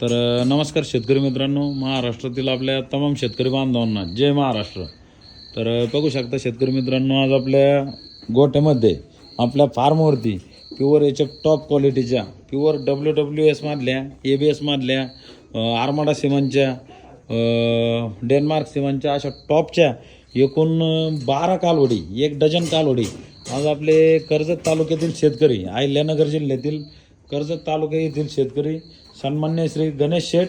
तर नमस्कार शेतकरी मित्रांनो. महाराष्ट्रातील आपल्या तमाम शेतकरी बांधवांना जय महाराष्ट्र. तर बघू शकता शेतकरी मित्रांनो आज आपल्या गोठ्यामध्ये आपल्या फार्मवरती प्युअर याच्या टॉप क्वालिटीच्या प्युअर डब्ल्यू डब्ल्यू एसमधल्या ए बी एसमधल्या आर्माडा सिमांच्या डेन्मार्क सिमनच्या अशा टॉपच्या एकूण बारा कालवडी एक डझन कालवडी आज आपले कर्जत तालुक्यातील शेतकरी अहिल्यानगर जिल्ह्यातील कर्जत तालुका येथील शेतकरी सन्मान्य श्री गणेश शेठ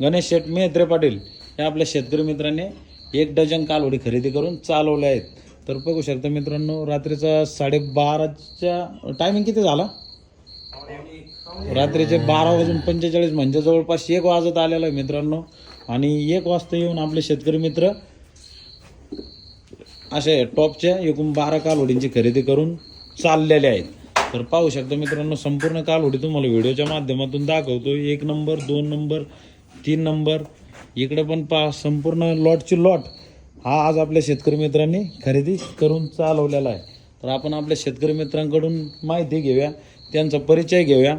गणेश शेठ मेहत्रे पाटील हे आपल्या शेतकरी मित्रांनी एक डझन कालवडी खरेदी करून चालवल्या आहेत. तर बघू शकता मित्रांनो रात्रीचा साडेबाराच्या टायमिंग किती झाला? रात्रीचे बारा वाजून पंचेचाळीस म्हणजे जवळपास एक वाजत आलेला आहे मित्रांनो. आणि एक वाजता येऊन आपले शेतकरी मित्र असे टॉपच्या एकूण बारा कालवडींची खरेदी करून चाललेले आहेत. तर पाहू शकता मित्रांनो संपूर्ण कालवडी तुम्हाला व्हिडिओच्या माध्यमातून दाखवतो एक नंबर दोन नंबर तीन नंबर. इकडे पण पा संपूर्ण लॉटची लॉट हा आज आपल्या शेतकरी मित्रांनी खरेदी करून चालवलेला आहे. तर आपण आपल्या शेतकरी मित्रांकडून माहिती घेऊया त्यांचा परिचय घेऊया.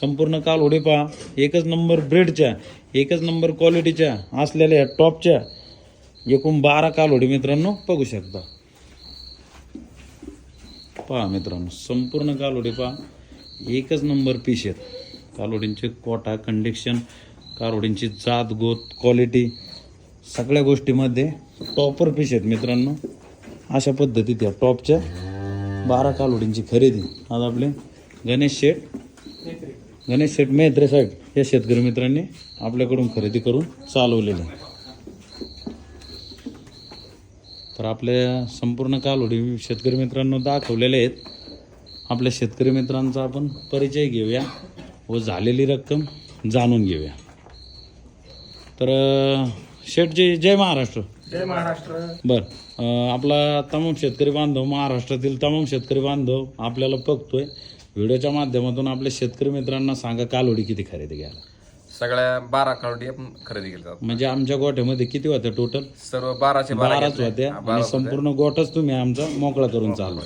संपूर्ण कालवडी पहा एकच नंबर ब्रेडच्या एकच नंबर क्वालिटीच्या असलेल्या टॉपच्या एकूण बारा कालवडी मित्रांनो बघू शकता. पहा मित्रांनो संपूर्ण कालवडी पहा. एकच नंबर पीस आहेत. कालवडींचे कोटा कंडिक्शन कालवडींची जात गोत क्वालिटी सगळ्या गोष्टीमध्ये टॉपर पीस आहेत मित्रांनो. अशा पद्धतीत या टॉपच्या बारा कालवडींची खरेदी. आज आपले गणेश शेठ गणेश शेठ मेहत्रे साहेब या शेतकरी मित्रांनी आपल्याकडून खरेदी करून चालवलेलं. आहे तर आपल्या संपूर्ण कालवडी शेतकरी मित्रांनो दाखवलेले आहेत. आपल्या शेतकरी मित्रांचा आपण परिचय घेऊया व झालेली रक्कम जाणून घेऊया. तर अं, शेठजी जय महाराष्ट्र. जय महाराष्ट्र. बर आपला तमाम शेतकरी बांधव महाराष्ट्रातील तमाम शेतकरी बांधव आपल्याला बघतोय. व्हिडिओच्या माध्यमातून आपल्या शेतकरी मित्रांना सांगा कालवडी किती खरेदी घ्यायला. सगळ्या बारा आपण खरेदी केल्या म्हणजे आमच्या गोठ्यामध्ये किती होत्या टोटल सर्व बाराचे बारा बाराच घेतले. होत्या. हा, आणि संपूर्ण गोठच तुम्ही आमचा मोकळा करून चालला.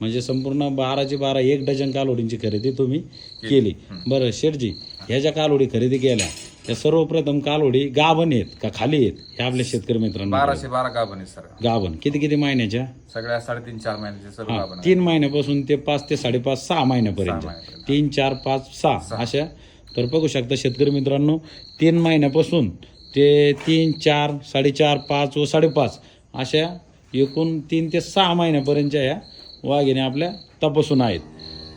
म्हणजे संपूर्ण बाराची बारा एक डझन कालोडींची खरेदी तुम्ही केली. बरं शेठजी ह्या ज्या कालोडी खरेदी केल्या त्या सर्वप्रथम कालोडी गाभण आहेत का खाली आहेत? हे आपल्या शेतकरी मित्रांना बाराशे बारा गाभण आहेत गाभण. किती किती महिन्याच्या? सगळ्या साडेतीन चार महिन्याचे सर्व गाभण आहेत. तीन महिन्यापासून ते पाच ते साडेपाच सहा महिन्यापर्यंत. महिन्यापर्यंत. तीन चार पाच सहा. अशा तर बघू शकता शेतकरी मित्रांनो तीन महिन्यापासून ते तीन चार साडेचार पाच व साडेपाच अशा एकूण तीन ते सहा महिन्यापर्यंतच्या या वाघिणी आपल्या तपासून आहेत.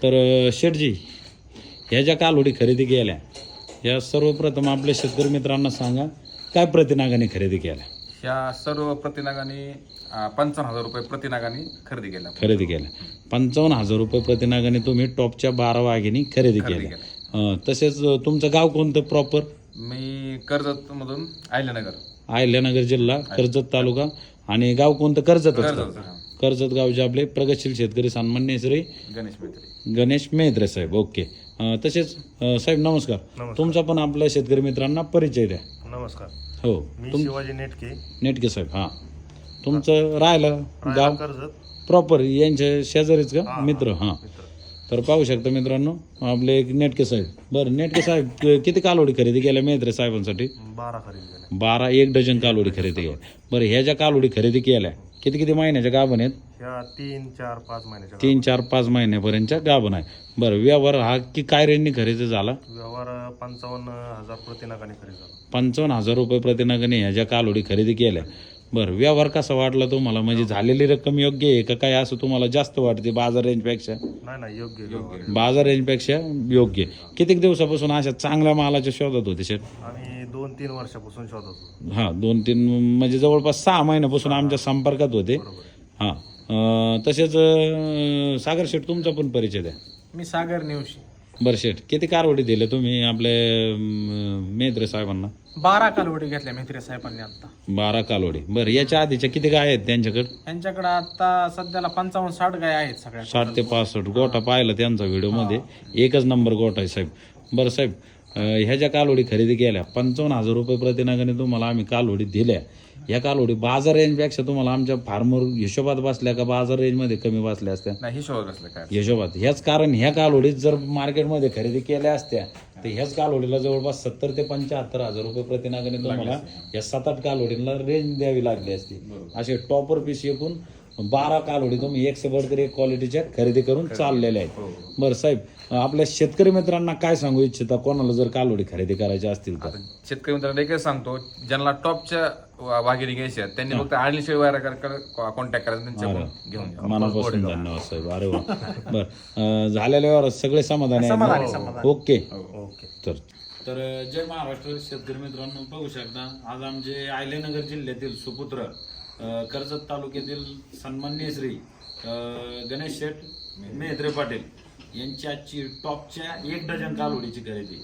तर शेठजी ह्या ज्या कालवडी खरेदी केल्या या सर्वप्रथम आपल्या शेतकरी मित्रांना सांगा काय प्रतिनागाने खरेदी केल्या? ह्या सर्व प्रतिनागाने पंचावन्न हजार रुपये प्रतिनागाने खरेदी केल्या. खरेदी केल्या. पंचावन्न हजार रुपये प्रतिनागाने तुम्ही टॉपच्या बारा वाघिणी खरेदी केल्या. अं, तसेच तुमचं गाव कोणतं प्रॉपर मी कर्जत मधून अहिल्यानगर. अहिल्यानगर जिल्हा कर्जत तालुका. आणि गाव कोणतं? कर्जत कर्जत हा. कर्जत गावचे आपले प्रगतशील शेतकरी सन्मान्य श्री गणेश मैत्री. गणेश मेहत्रे साहेब ओके. अं, तसेच अं, साहेब नमस्कार. तुमचा पण आपल्या शेतकरी मित्रांना परिचय द्या. नमस्कार. हो मी तुम शिवाजी नेटके. नेटके साहेब हां. तुमचं राहिलं गाव? कर्जत. प्रॉपर यांच्या शेजारीच का? मित्र हां. तर पाहू शकता मित्रांनो आपले एक नेटके साहेब. बरं नेटके साहेब क- किती कालोडी खरेदी केल्या मेहत्रे साहेबांसाठी? बारा खरेदी झाल्या बारा एक डझन कालोडी खरेदी केल्या. बरं ह्या ज्या कालोडी खरेदी केल्या किती किती महिन्याच्या गाभण आहेत? ह्या तीन चार पाच महिन्याच्या तीन चार पाच महिन्यापर्यंतच्या गाभण आहे. बरं व्यवहार हा की काय रेंजनी खरेदी झाला? व्यवहार पंचावन्न हजार प्रतिनागाने खरेदी झाला. पंचावन्न हजार रुपये प्रतिनगाने ह्या ज्या कालोडी खरेदी केल्या. बरं व्यवहार कसा वाटला तुम्हाला म्हणजे झालेली रक्कम योग्य आहे का काय? असं तुम्हाला जास्त वाटते बाजार रेंजपेक्षा? नाही नाही योग्य योग्य बाजार रेंजपेक्षा योग्य कितीक दिवसापासून अशा चांगल्या मालाच्या शोधात होते शेट आम्ही दोन तीन वर्षापासून शोधत होतो. हां दोन तीन म्हणजे जवळपास सहा महिन्यापासून आमच्या संपर्कात होते. हां तसेच अं, सागर शेठ तुमचा पण परिचय द्या. मी सागर नेवशी. बरं शेठ. किती कारवडी दिले तुम्ही आपले अं, मेहत्रे साहेबांना? बारा कालवडी घेतल्या मेत्रे साहेबांनी आता. बारा कालवडी बरं याच्या आधीच्या किती गाय आहेत त्यांच्याकडे? यांच्याकडे आता सध्याला पंचावन्न साठ गाय आहेत सगळ्या साठ ते पासष्ट. गोठा पाहिला त्यांचा व्हिडिओमध्ये. एकच नंबर गोठा आहे साहेब. बरं साहेब ह्या ज्या कालवडी खरेदी केल्या पंचावन्न हजार रुपये प्रतिनागाने तुम्हाला आम्ही कालवडी दिल्या. ह्या कालवडी बाजार रेंजपेक्षा तुम्हाला आमच्या फार्मर हिशोबात बसल्या का बाजार रेंजमध्ये कमी बसल्या असत्या? नाही हिशोबात असलं काय हिशोबात. ह्याच कारण ह्या कालवडीत जर मार्केटमध्ये खरेदी केल्या असत्या तर ह्याच कालवडीला जवळपास सत्तर ते पंच्याहत्तर हजार रुपये प्रतिनागाने तुम्हाला या सात आठ कालवडीला रेंज द्यावी लागली असती. असे टॉपर पीस एकूण बारा कालवडी तुम्ही एकशे बडकर एक क्वालिटीच्या खरेदी करून चाललेल्या आहेत. बरं साहेब आपल्या शेतकरी मित्रांना काय सांगू इच्छिता? कोणाला जर कालवडी खरेदी करायच्या असतील तर? शेतकरी मित्रांना एकच सांगतो ज्यांना टॉपच्या वाघिणी घ्यायची आहेत त्यांनी फक्त आळणी वायरा कॉन्टॅक्ट करायचा त्यांच्याकडून घेऊन मनापासून धन्यवाद साहेब. अरे वा. बर. झालेल्यावर सगळे समाधानी आहेत ना? ओके. ओके. तर तर जय महाराष्ट्र शेतकरी मित्रांनो बघू शकता. आज आमचे आयलेनगर जिल्ह्यातील सुपुत्र कर्जत तालुक्यातील सन्मान्य श्री गणेश शेठ मेहद्रे पाटील यांची आजची टॉपच्या एक डझन कालवडीची खरेदी.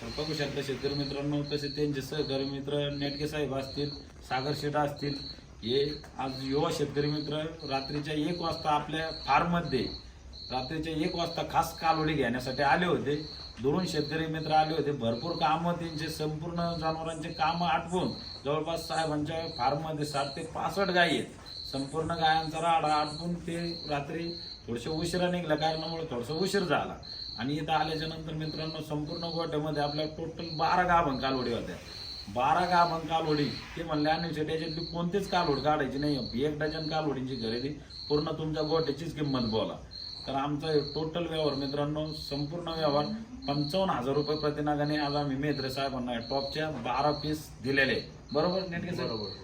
तर बघू शकता शेतकरी मित्रांनो तसे त्यांचे सहकारी मित्र नेटके साहेब असतील सागर शेठ असतील हे आज युवा शेतकरी मित्र रात्रीच्या एक वाजता आपल्या फार्ममध्ये रात्रीच्या एक वाजता खास कालवडी घेण्यासाठी आले होते. दोन शेतकरी मित्र आले होते. भरपूर कामं त्यांचे संपूर्ण जनावरांचे कामं आटवून जवळपास साहेबांच्या फार्ममध्ये साठ ते पासष्ट गायी आहेत. संपूर्ण गायांचा राडा आटवून ते रात्री थोडंसं उशिरा निघलं कारणामुळे थोडंसं उशीर झाला. आणि इथं आल्याच्यानंतर मित्रांनो संपूर्ण गोट्यामध्ये आपल्या टोटल बारा गाभण कालवडी होत्या. बारा गाभण कालवडी ते म्हणले आणि त्याच्यातली कोणतीच कालवड काढायची नाही. एक डझन कालवडींची खरेदी पूर्ण तुमच्या गोट्याचीच किंमत बोला. तर आमचा टोटल व्यवहार मित्रांनो संपूर्ण व्यवहार पंचावन्न हजार रुपये प्रतिनागाने आज आम्ही मेत्रे साहेबांना टॉपच्या बारा पीस दिलेले. बरोबर नेटके बरोबर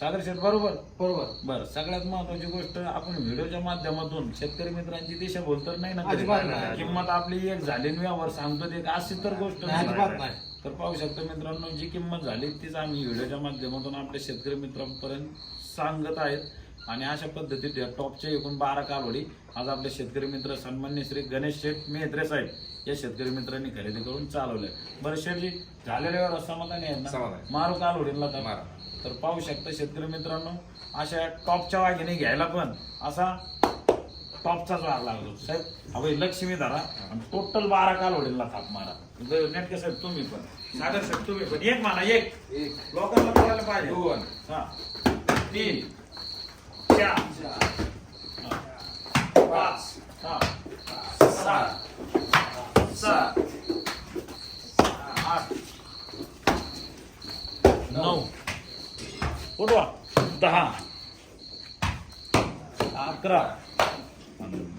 सागर शेठ बरोबर बरोबर बरं सगळ्यात महत्वाची गोष्ट आपण व्हिडिओच्या माध्यमातून शेतकरी मित्रांची दिशाभूल तर नाही ना करीत. अजिबात नाही. किंमत आपली एक झाली व्यवहार सांगतो ते अशी तर गोष्ट नाही, अजिबात नाही. तर पाहू शकतो मित्रांनो जी किंमत झाली तीच आम्ही व्हिडिओच्या माध्यमातून आपल्या शेतकरी मित्रांपर्यंत सांगत आहेत आणि अशा पद्धतीत या टॉपच्या एकूण बारा कालवडी आज आपले शेतकरी मित्र सन्मान्य श्री गणेश शेठ मेहत्रे साहेब या शेतकरी मित्रांनी खरेदी करून चालवलंय. बरं शेठजी झालेल्यावर समाधानी आहेत ना? समाधानी. मारू कालवडीला तर? मारा. तर पाहू शकता शेतकरी मित्रांनो अशा टॉपच्या वाघिणी घ्यायला पण असा टॉपचाच वाघ लागतो. साहेब अभय लक्ष्मी धरा आणि टोटल बारा कालवडीला थाप मारा. नेटके साहेब तुम्ही पण. सागर साहेब तुम्ही पण. एक माना एक. लोकांना पाहिजे. दोन. हा. तीन चार हा. पाच हा सहा सात आठ नऊ. उठवा. दहा. अकरा.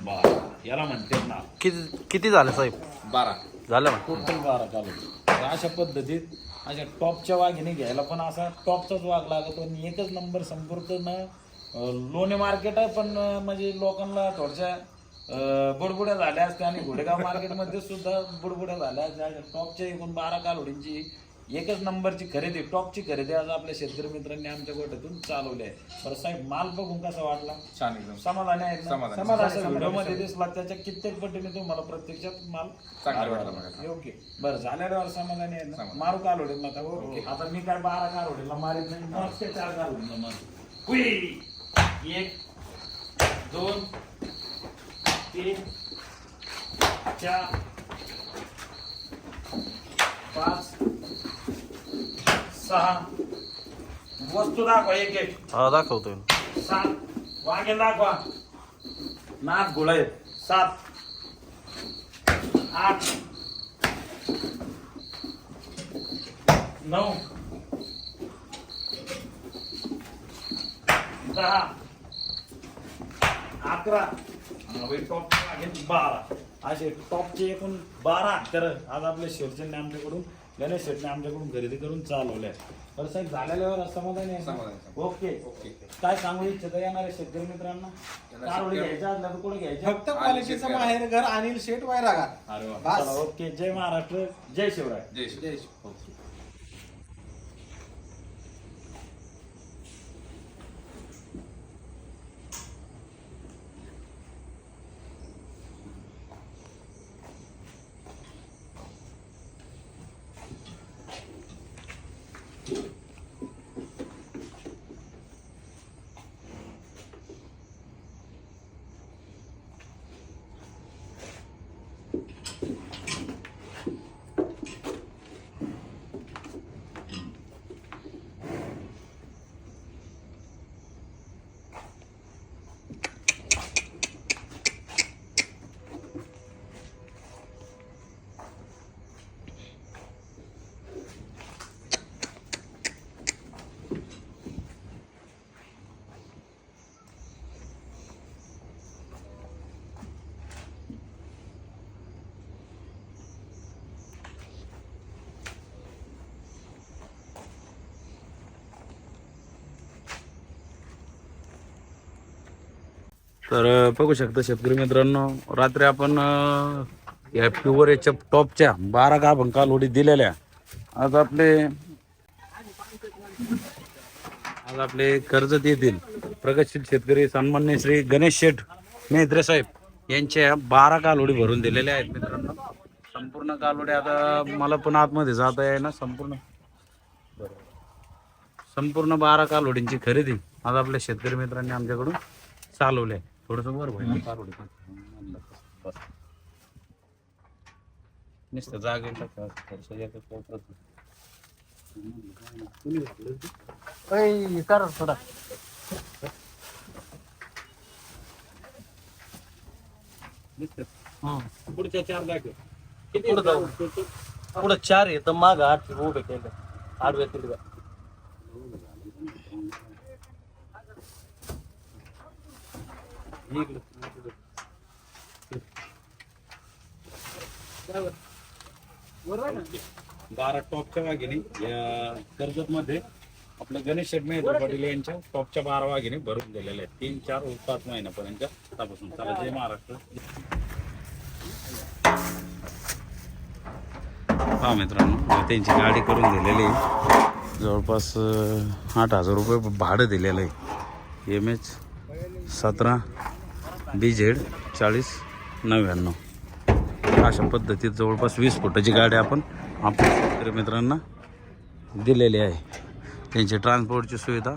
बारा. याला म्हणते ना. किती किती झाले साहेब? बारा. झालं ना. टोटल बारा चालू. तर अशा पद्धतीत अशा टॉपच्या वाघिणी घ्यायला पण असा टॉपचाच वाघ लागतो आणि एकच नंबर संपूर्ण लोणे मार्केट आहे पण म्हणजे लोकांना थोडशा बुडबुड्या झाल्या असत्या आणि घोडेगाव मार्केटमध्ये सुद्धा बुडबुड्या झाल्या असत्या. टॉपच्या एकूण बारा कालोडींची एकच नंबरची खरेदी टॉपची खरेदी आज आपल्या शेतकरी मित्रांनी आमच्या गोट्यातून चालवली आहे. बरं साहेब माल बघून कसा वाटला? छान एकदम. समाधानी आहेत ना? समाधानी. समाधान. व्हिडिओमध्ये दिसला त्याच्या कित्येक पटीने तुम्हाला प्रत्यक्षात माल चांगला. योग्य बरं झाल्यावर समाधानी आहे. मारू काल होईल आता ओके आता मी काय बारा काल होईल मारीत नाही. चार काल होईल मार एक दोन तीन चार पाच सहा वस्तू दाखवा एक एक। हा दाखवतोय सात। वांगे दाखवा। नाक गोळे सात। आठ। नऊ दहा. अकरा. टॉपचे आहेत बारा. असे टॉपचे एकूण बारा अक्षर आज आपल्या शेवटचे आमच्याकडून गणेश शेटने आमच्याकडून खरेदी करून चालवले तर साहेब झालेल्यावर समाधानी आहे. ओके. ओके. काय सांगू इच्छिता येणाऱ्या शेतकरी मित्रांना? कारवडी घ्यायच्या असल्या तर कुठे घ्यायच्या? फक्त क्वालिटीचं माहेर घर अनिल शेठ वायरागा अरे वा. चला, ओके. जय महाराष्ट्र जय शिवराय. जय श्री ओके. तर बघू शकता शेतकरी मित्रांनो रात्री आपण एफ या प्युअर याच्या टॉपच्या बारा गाभण कालवडी दिलेल्या. आज आपले आज आपले कर्जत येथील प्रगतशील शेतकरी सन्मान्य श्री गणेश शेठ मेहत्रे साहेब यांच्या बारा कालोडी भरून दिलेल्या आहेत मित्रांनो. संपूर्ण कालोडी आता मला पण आतमध्ये जाता आहे ना संपूर्ण. संपूर्ण बारा कालोडींची खरेदी आज आपल्या शेतकरी मित्रांनी आमच्याकडून चालवली आहे. थोडस वर होईल. नुसतं जागेला थोडंसं एका कोपऱ्यात. नुसतं. पुढच्या चार जागे पुढे जाऊ. पुढे चार आहे तर माग आठ उभे केले. आडव्या तिडव्या. बारा टॉपच्या वाघिणी. या कर्जत मध्ये आपल्या गणेश मेहता पाटील यांच्या टॉपच्या बारा वाघिणी भरून दिलेल्या आहेत. तीन चार पाच महिन्यापर्यंत तपासून. चला जय महाराष्ट्र. हा मित्रांनो त्यांची गाडी करून दिलेली आहे. जवळपास आठ हजार रुपये भाडं दिलेलं आहे. एम एच सतरा. बी झेड चाळीस नव्याण्णव. अशा पद्धतीत जवळपास वीस फुटाची गाडी आपण आपल्या शेतकरी मित्रांना दिलेली आहे. त्यांची ट्रान्सपोर्टची सुविधा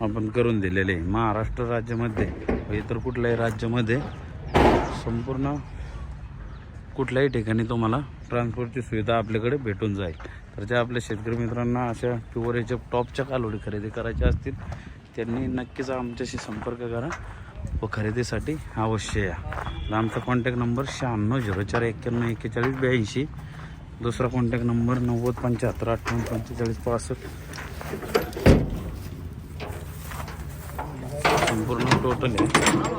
आपण करून दिलेली आहे. महाराष्ट्र राज्यामध्ये इतर कुठल्याही राज्यामध्ये संपूर्ण कुठल्याही ठिकाणी तुम्हाला ट्रान्सपोर्टची सुविधा आपल्याकडे भेटून जाईल. तर ज्या आपल्या शेतकरी मित्रांना अशा प्युअरेच्या टॉपच्या कालोडी खरेदी करायच्या असतील त्यांनी नक्कीच आमच्याशी संपर्क करा. व खरेदीसाठी अवश्य या. आमचा कॉन्टॅक्ट नंबर शहाण्णव झिरो चार एक्क्याण्णव एक्केचाळीस ब्याऐंशी. दुसरा कॉन्टॅक्ट नंबर नव्वद पंच्याहत्तर अठ्ठावन्न पंचेचाळीस पासष्ट. संपूर्ण टोटल आहे.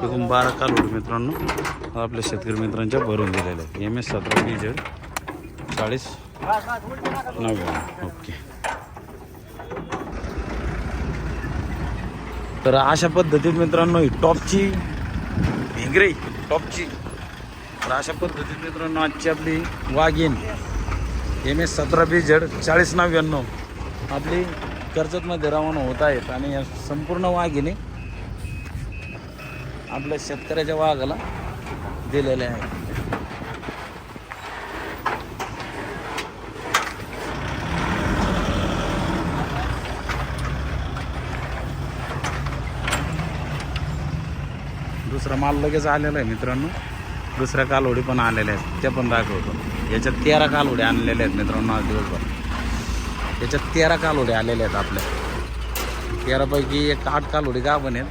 एकूण बारा कालोडी मित्रांनो आपल्या शेतकरी मित्रांच्या भरून दिलेल्या आहेत. एम एस सतरा बी झेड चाळीस नव्याण्णव. ओके तर अशा पद्धतीत मित्रांनो ही टॉपची भिंगरे टॉपची. तर अशा पद्धतीत मित्रांनो आजची आपली वाघीन एम एस सतरा बी झेड चाळीस नव्याण्णव. आपली कर्जतमध्ये रवाना होत आहेत आणि या संपूर्ण वाघिणी आपल्या शेतकऱ्याच्या वाघाला दिलेले आहे. दुसरा माल लगेच आलेला आहे मित्रांनो. दुसऱ्या कालवडी पण आलेल्या आहेत. त्या पण दाखवतो. याच्यात तेरा कालवडी आणलेल्या आहेत मित्रांनो आज दिवसभर. याच्यात तेरा कालवडी आलेल्या आहेत आपल्या. तेरापैकी एक आठ कालवडी गाभण आहेत.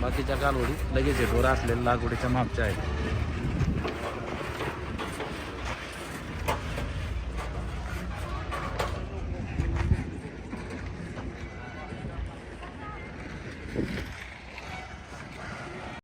बाकीच्या कालवडी लगेच हेटवर असलेल्या लागवडीच्या मागच्या आहेत.